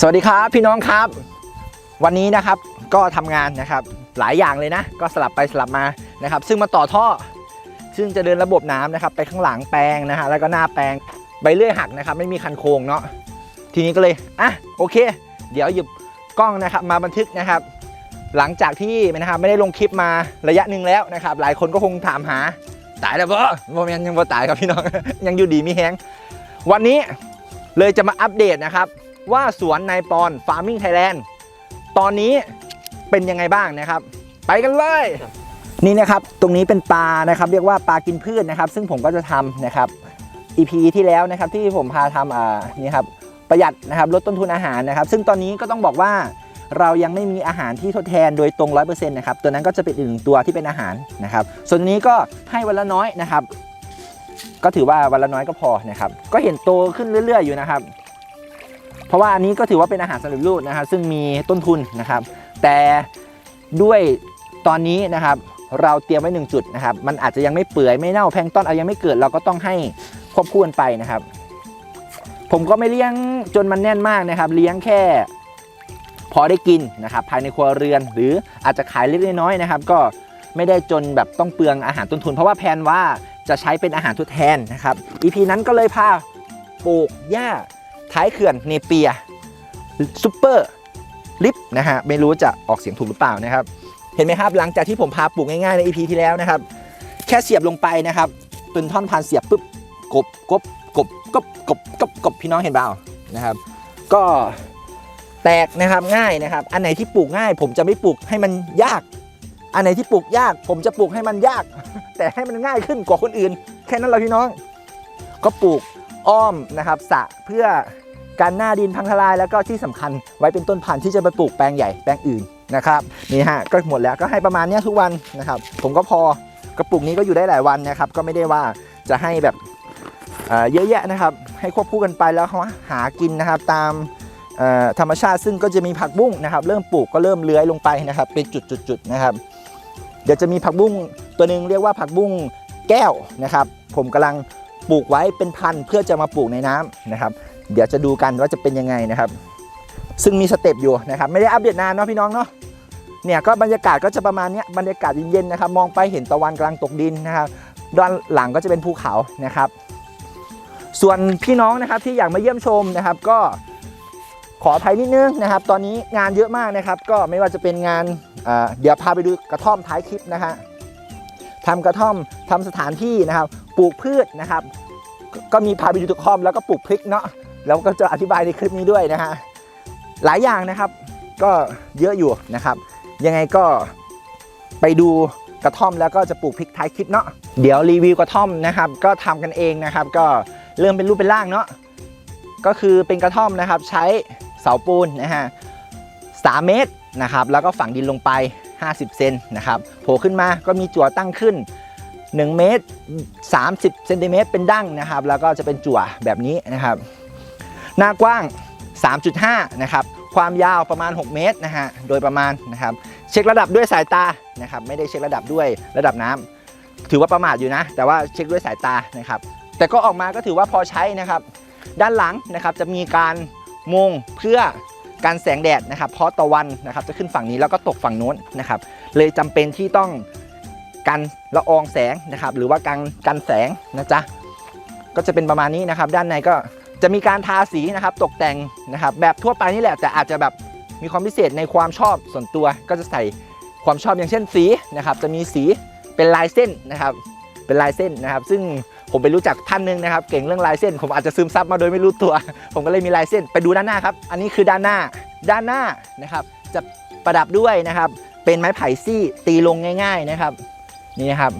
สวัสดีครับพี่น้องครับ วันนี้นะครับก็ทำงานนะครับหลายอย่างเลยนะ ก็สลับไปสลับมานะครับ ซึ่งมาต่อท่อ ซึ่งจะเดินระบบน้ำนะครับ ไปข้างหลังแปลงนะฮะแล้วก็หน้าแปลงใบเลื่อยหักนะครับ ไม่มีคันโค้งเนาะทีนี้ก็เลยอะโอเค เดี๋ยวหยิบกล้องนะครับ มาบันทึกนะครับ หลังจากที่นะครับไม่ได้ลงคลิปมาระยะหนึ่งแล้วนะครับ หลายคนก็คงถามหาตายแล้วบ่โมเมนยังบ่ตายครับพี่น้องยังอยู่ดีมีแฮงวันนี้เลยจะมาอัปเดตนะครับ ว่าสวนนายปอนฟาร์มิงไทยแลนด์ตอนนี้เป็นยังไงบ้างนะครับ ไปกันเลย นี่นะครับตรงนี้เป็นปลานะครับ เรียกว่าปลากินพืชนะครับ ซึ่งผมก็จะทำนะครับ EP ที่แล้วนะครับที่ผมพาทำอ่านี่ครับประหยัดนะครับลดต้นทุนอาหารนะครับ ซึ่งตอนนี้ก็ต้องบอกว่าเรายังไม่มีอาหารที่ทดแทนโดยตรง 100%นะครับ ตัวนั้นก็จะเป็นอีกหนึ่งตัวที่เป็นอาหารนะครับ ส่วนนี้ก็ให้วันละน้อยนะครับ ก็ถือว่าวันละน้อยก็พอนะครับ ก็เห็นโตขึ้นเรื่อย ๆ อยู่นะครับ ราะว่าอันนี้ก็ถือว่าเป็นอาหารสำเร็จรูปนะครับซึ่งมีต้นทุนนะครับ แต่ด้วยตอนนี้นะครับเราเตรียมไว้หนึ่งจุดนะครับมันอาจจะยังไม่เปื่อยไม่เน่าแพงต้นเอายังไม่เกิดเราก็ต้องให้ควบคู่กันไปนะครับ ผมก็ไม่เลี้ยงจนมันแน่นมากนะครับ เลี้ยงแค่ พอได้กินนะครับ ภายในครัวเรือน หรืออาจจะขายเล็กน้อยนะครับ ก็ไม่ได้จนแบบต้องเปลืองอาหารต้นทุน เพราะว่าแผนว่าจะใช้เป็นอาหารทดแทนนะครับ EP นั้นก็เลยพาปลูกหญ้า ท้ายเขื่อนเนเปียซูเปอร์ลิฟนะฮะไม่รู้จะออกเสียงถูกหรือเปล่านะครับ เห็นไหมครับหลังจากที่ผมพาปลูกง่ายๆใน EP ที่แล้วนะครับ แค่เสียบลงไปนะครับเป็นท่อนพันเสียบปุ๊บกบกบกบกบกบกบกบพี่น้องเห็นเปล่านะครับ ก็แตกนะครับง่ายนะครับ อันไหนที่ปลูกง่าย ผมจะไม่ปลูกให้มันยาก อันไหนที่ปลูกยาก ผมจะปลูกให้มันยาก แต่ให้มันง่ายขึ้นกว่าคนอื่น แค่นั้นเราพี่น้อง ก็ปลูกอ้อมนะครับสะเพื่อ การหน้าดินพังทลาย แล้วก็ที่สำคัญไว้เป็นต้นพันธุ์ที่จะไปปลูกแปลงใหญ่แปลงอื่นนะครับนี่ฮะก็หมดแล้วก็ให้ประมาณนี้ทุกวันนะครับ ผมก็พอกระปุกนี้ก็อยู่ได้หลายวันนะครับ ก็ไม่ได้ว่าจะให้แบบเอ่อเยอะแยะนะครับ ให้ควบคู่กันไปแล้วเขาหากินนะครับตามธรรมชาติซึ่งก็จะมีผักบุ้งนะครับ เริ่มปลูกก็เริ่มเลื้อยลงไปนะครับ เป็นจุดๆนะครับ เดี๋ยวจะมีผักบุ้งตัวหนึ่งเรียกว่าผักบุ้งแก้วนะครับ ผมกำลังปลูกไว้เป็นพันธุ์เพื่อจะมาปลูกในน้ำนะครับ เดี๋ยวจะดูกันว่าจะเป็นยังไงนะครับ ซึ่งมีสเต็ปอยู่นะครับ ไม่ได้อัปเดตนานเนาะพี่น้องเนาะเนี่ยก็บรรยากาศก็จะประมาณนี้บรรยากาศเย็นๆนะครับ มองไปเห็นตะวันกลังตกดินนะครับ ด้านหลังก็จะเป็นภูเขานะครับ ส่วนพี่น้องนะครับที่อยากมาเยี่ยมชมนะครับ ก็ขออภัยนิดนึงนะครับ ตอนนี้งานเยอะมากนะครับ ก็ไม่ว่าจะเป็นงานอ่าเดี๋ยวพาไปดูกระท่อมท้ายคลิปนะฮะทำกระท่อมทำสถานที่นะครับ ปลูกพืชนะครับก็ก็มีพาไปดูกระท่อมแล้วก็ปลูกพริกเนาะ แล้วก็จะอธิบายในคลิปนี้ด้วยนะฮะหลายอย่างนะครับ ก็เยอะอยู่นะครับ ยังไงก็ไปดูกระท่อมแล้วก็จะปลูกพริกท้ายคลิปเนาะเดี๋ยวรีวิวกระท่อมนะครับ ก็ทำกันเองนะครับ ก็เริ่มเป็นรูปเป็นร่างเนาะก็คือเป็นกระท่อมนะครับ ใช้เสาปูนนะฮะสามเมตรนะครับแล้วก็ฝังดินลงไป 50 เซนนะครับโผล่ขึ้นมาก็มีจั่วตั้งขึ้น 1 เมตร 30 เซนติเมตรเป็นดั้งนะครับ แล้วก็จะเป็นจั่วแบบนี้นะครับ หน้ากว้าง 3.5 นะครับ ความยาวประมาณ 6 เมตรนะฮะ โดยประมาณนะครับ เช็คระดับด้วยสายตานะครับ ไม่ได้เช็คระดับด้วยระดับน้ำถือว่าประมาทอยู่นะ แต่ว่าเช็คด้วยสายตานะครับ แต่ก็ออกมาก็ถือว่าพอใช้นะครับ ด้านหลังนะครับจะมีการมงเพื่อการแสงแดดนะครับ เพราะตะวันนะครับจะขึ้นฝั่งนี้แล้วก็ตกฝั่งโน้นนะครับ เลยจำเป็นที่ต้องกันละอองแสงนะครับ หรือว่ากันกันแสงนะจ๊ะ ก็จะเป็นประมาณนี้นะครับ ด้านในก็ จะมีการทาสีนะครับตกแต่งนะครับแบบทั่วไปนี่แหละแต่อาจจะแบบมีความพิเศษในความชอบส่วนตัว ก็จะใส่ความชอบอย่างเช่นสีนะครับจะมีสีเป็นลายเส้นนะครับเป็นลายเส้นนะครับ ซึ่งผมไปรู้จักท่านหนึ่งนะครับ เก่งเรื่องลายเส้น ผมอาจจะซึมซับมาโดยไม่รู้ตัว ผมก็เลยมีลายเส้นไปดูด้านหน้าครับ อันนี้คือด้านหน้าด้านหน้านะครับ จะประดับด้วยนะครับ เป็นไม้ไผ่ซี่ตีลงง่าย ๆนะครับนี่นะครับ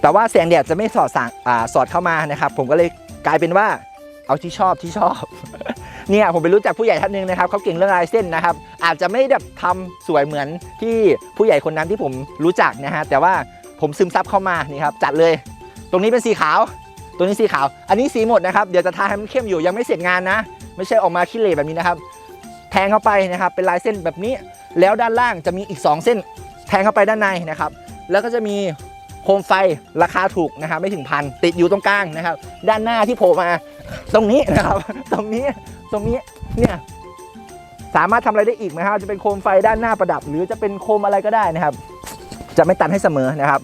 แต่ว่าแสงแดดจะไม่สอดสางอาสอดเข้ามานะครับ ผมก็เลยกลายเป็นว่า เอาที่ชอบที่ชอบ เนี่ยผมไปรู้จักผู้ใหญ่ท่านหนึ่งนะครับเขาเก่งเรื่องลายเส้นนะครับ อาจจะไม่ได้แบบทำสวยเหมือนที่ผู้ใหญ่คนนั้นที่ผมรู้จักนะฮะแต่ว่าผมซึมซับเข้ามานี่ครับจัดเลย ตรงนี้เป็นสีขาวตัวนี้สีขาว อันนี้สีหมดนะครับเดี๋ยวจะทาให้มันเข้มอยู่ยังไม่เสร็จงานนะ ไม่ใช่ออกมาขี้เหร่แบบนี้นะครับ แทงเข้าไปนะครับเป็นลายเส้นแบบนี้ แล้วด้านล่างจะมีอีก 2 เส้น แทงเข้าไปด้านในนะครับ แล้วก็จะมีโคมไฟราคาถูกนะครับไม่ถึงพันติดอยู่ตรงกลางนะครับ ด้านหน้าที่โผล่มา ตรงนี้นะครับ ตรงนี้ตรงนี้เนี่ยสามารถทำอะไรได้อีกนะครับจะเป็นโคมไฟด้านหน้าประดับ หรือจะเป็นโคมอะไรก็ได้นะครับ จะไม่ตันให้เสมอนะครับ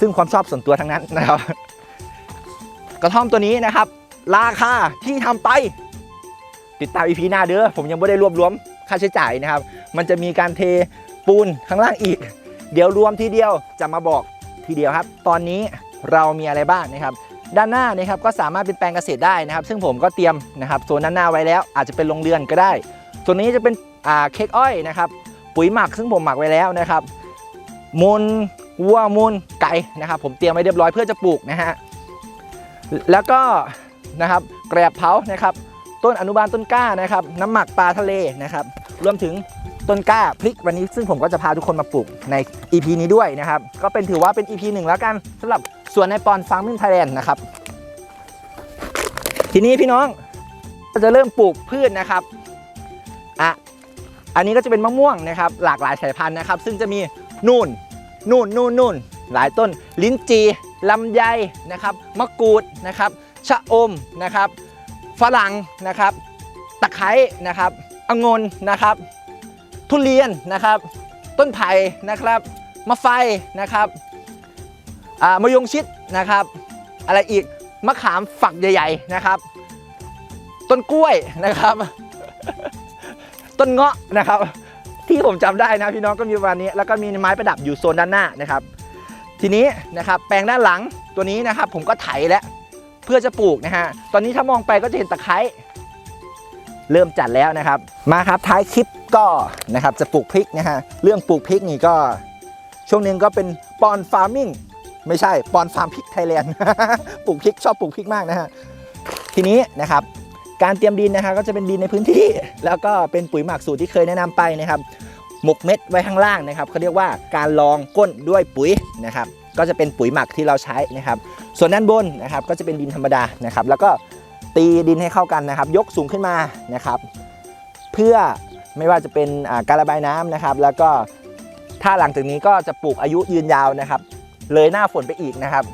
ซึ่งความชอบส่วนตัวทั้งนั้นนะครับ กระท่อมตัวนี้นะครับ ราคาที่ทำไป ติดตามอีพีหน้าเด้อผมยังไม่ได้รวบรวมค่าใช้จ่ายนะครับ มันจะมีการเทปูนข้างล่างอีก เดี๋ยวรวมทีเดียวจะมาบอกทีเดียวครับ ตอนนี้เรามีอะไรบ้างนะครับ ด้านหน้านะครับก็สามารถเป็นแปลงเกษตรได้นะครับ ซึ่งผมก็เตรียมนะครับโซนด้านหน้าไว้แล้ว อาจจะเป็นโรงเรือนก็ได้ส่วนนี้จะเป็นอ่าเค้กอ้อยนะครับ ปุ๋ยหมักซึ่งผมหมักไว้แล้วนะครับมูลวัวมูลไก่นะครับ ผมเตรียมไว้เรียบร้อยเพื่อจะปลูกนะฮะแล้วก็นะครับแกรบเผานะครับต้นอนุบาลต้นกล้านะครับน้ำหมักปลาทะเลนะครับรวมถึงต้นกล้าพริกวันนี้ซึ่งผมก็จะพาทุกคนมาปลูกใน EP นี้ด้วยนะครับ ก็เป็นถือว่าเป็น EP หนึ่งแล้วกันสำหรับ ส่วนในปอนฟาร์มมิ่งไทยแลนด์นะครับ ทีนี้พี่น้องก็จะเริ่มปลูกพืชนะครับอะอันนี้ก็จะเป็นมะม่วงนะครับ หลากหลายสายพันธุ์นะครับ ซึ่งจะมีนู่นนู่นนู่นนู่นหลายต้น ลิ้นจีลำไยนะครับมะกรูดนะครับ ชะอมนะครับ ฝรั่งนะครับ ตะไคร้นะครับองุ่นนะครับ ทุเรียนนะครับ ต้นไผ่นะครับมะไฟนะครับ มะยงชิดนะครับ อะไรอีกมะขามฝักใหญ่ ๆนะครับ ต้นกล้วยนะครับ ต้นเงาะนะครับ ที่ผมจำได้นะพี่น้องก็มีประมาณนี้ แล้วก็มีไม้ประดับอยู่โซนด้านหน้านะครับ ทีนี้นะครับแปลงด้านหลังตัวนี้นะครับ ผมก็ไถแล้วเพื่อจะปลูกนะฮะตอนนี้ถ้ามองไปก็จะเห็นตะไคร้เริ่มจัดแล้วนะครับ มาครับท้ายคลิปก็นะครับจะปลูกพริกนะฮะเรื่องปลูกพริกนี่ก็ช่วงนึงก็เป็นปอนฟาร์มิง ไม่ใช่ปอนฟาร์มพริกไทยแลนด์ปลูกพริกชอบปลูกพริกมากนะฮะทีนี้นะครับการเตรียมดินนะครับก็จะเป็นดินในพื้นที่ แล้วก็เป็นปุ๋ยหมักสูตรที่เคยแนะนำไปนะครับ หมกเม็ดไว้ข้างล่างนะครับเขาเรียกว่าการรองก้นด้วยปุ๋ยนะครับ ก็จะเป็นปุ๋ยหมักที่เราใช้นะครับ ส่วนด้านบนนะครับก็จะเป็นดินธรรมดานะครับ แล้วก็ตีดินให้เข้ากันนะครับ ยกสูงขึ้นมานะครับ เพื่อไม่ว่าจะเป็นการระบายน้ำนะครับ แล้วก็ถ้าหลังจากนี้ก็จะปลูกอายุยืนยาวนะครับ เลยหน้าฝนไปอีกนะครับ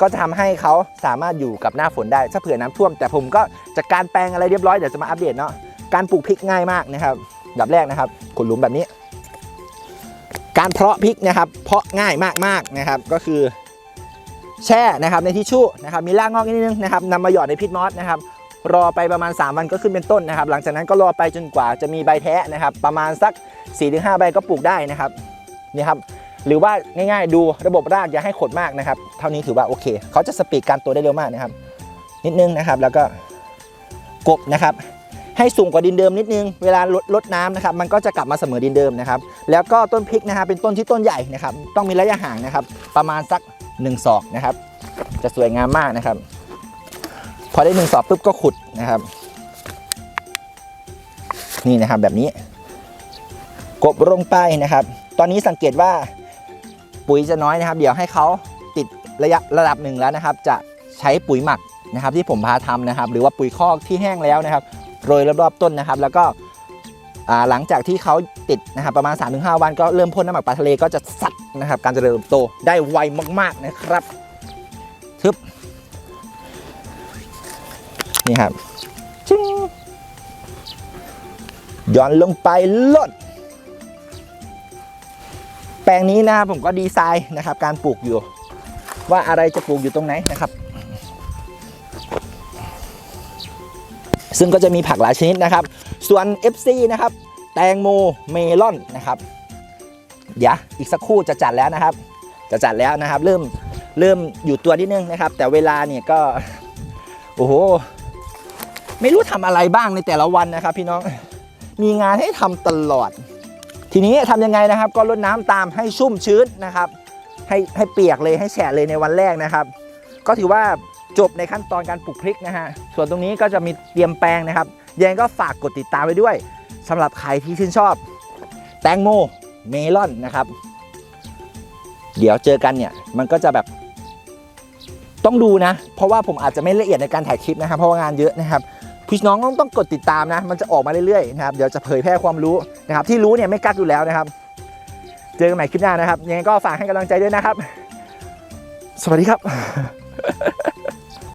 ก็จะทำให้เขาสามารถอยู่กับหน้าฝนได้ถ้าเผื่อน้ำท่วม แต่ผมก็จัดการแปลงอะไรเรียบร้อยเดี๋ยวจะมาอัปเดตเนาะการปลูกพริกง่ายมากนะครับดับแรกนะครับขุดหลุมแบบนี้ การเพาะพริกนะครับ เพาะง่ายมากๆนะครับก็คือแช่นะครับในทิชชู่นะครับมีรากงอกนิดนึงนะครับนำมาหยอดในพิษมอสนะครับรอไปประมาณ 3 วันก็ขึ้นเป็นต้นนะครับ หลังจากนั้นก็รอไปจนกว่าจะมีใบแท้นะครับ ประมาณสัก 4-5 ใบก็ปลูกได้นะครับนี่ครับ หรือว่าง่ายๆ ดูระบบรากอย่าให้ขดมากนะครับเท่านี้ถือว่าโอเคเขาจะสปีดการโตได้เร็วมากนะครับ นิดนึงนะครับแล้วก็กบนะครับ ให้สูงกว่าดินเดิมนิดนึงเวลาลดลดน้ำนะครับ มันก็จะกลับมาเสมอดินเดิมนะครับ แล้วก็ต้นพริกนะครับเป็นต้นที่ต้นใหญ่นะครับ ต้องมีระยะห่างนะครับ ประมาณสัก1ศอกนะครับ จะสวยงามมากนะครับ พอได้หนึ่งศอกปุ๊บก็ขุดนะครับ นี่นะครับแบบนี้ กบลงไปนะครับ ตอนนี้สังเกตว่า ปุ๋ยจะน้อยนะครับ เดี๋ยวให้เขาติดระยะระดับหนึ่งแล้วนะครับ จะใช้ปุ๋ยหมักนะครับ ที่ผมพาทำนะครับ หรือว่าปุ๋ยคอกที่แห้งแล้วนะครับโรยรอบๆต้นนะครับ แล้วก็หลังจากที่เขาติดนะครับประมาณ 3-5 วันก็เริ่มพ่นน้ำหมักปลาทะเลก็จะสัดนะครับ การเจริญเติบโตได้ไวมาก ๆนะครับทึบนี่ครับจิ้งย้อนลงไปลด แปลงนี้นะครับผมก็ดีไซน์นะครับการปลูกอยู่ ว่าอะไรจะปลูกอยู่ตรงไหนนะครับ ซึ่งก็จะมีผักหลายชนิดนะครับ ส่วน FC นะครับ แตงโมเมลอนนะครับเดี๋ยวอีกสักครู่จะจัดแล้วนะครับ จะจัดแล้วนะครับ เริ่มเริ่มอยู่ตัวนิดนึงนะครับ แต่เวลาเนี่ยก็โอ้โหไม่รู้ทำอะไรบ้างในแต่ละวันนะครับ พี่น้องมีงานให้ทำตลอด ทีนี้ทำยังไงนะครับ ก็รดน้ำตามให้ชุ่มชื้นนะครับ ให้ให้เปียกเลยให้แฉะเลยในวันแรกนะครับ ก็ถือว่าจบในขั้นตอนการปลูกพริกนะฮะส่วนตรงนี้ก็จะมีเตรียมแปลงนะครับยังก็ฝากกดติดตามไว้ด้วยสำหรับใครที่ชื่นชอบ แตงโมเมลอนนะครับ เดี๋ยวเจอกันเนี่ยมันก็จะแบบต้องดูนะ เพราะว่าผมอาจจะไม่ละเอียดในการถ่ายคลิปนะครับ เพราะว่างานเยอะนะครับ พี่น้องต้องต้องกดติดตามนะ มันจะออกมาเรื่อยๆนะครับ เดี๋ยวจะเผยแพร่ความรู้นะครับ ที่รู้เนี่ยไม่กักอยู่แล้วนะครับ เจอกันใหม่คลิปหน้านะครับ ยังไงก็ฝากให้กำลังใจด้วยนะครับ สวัสดีครับ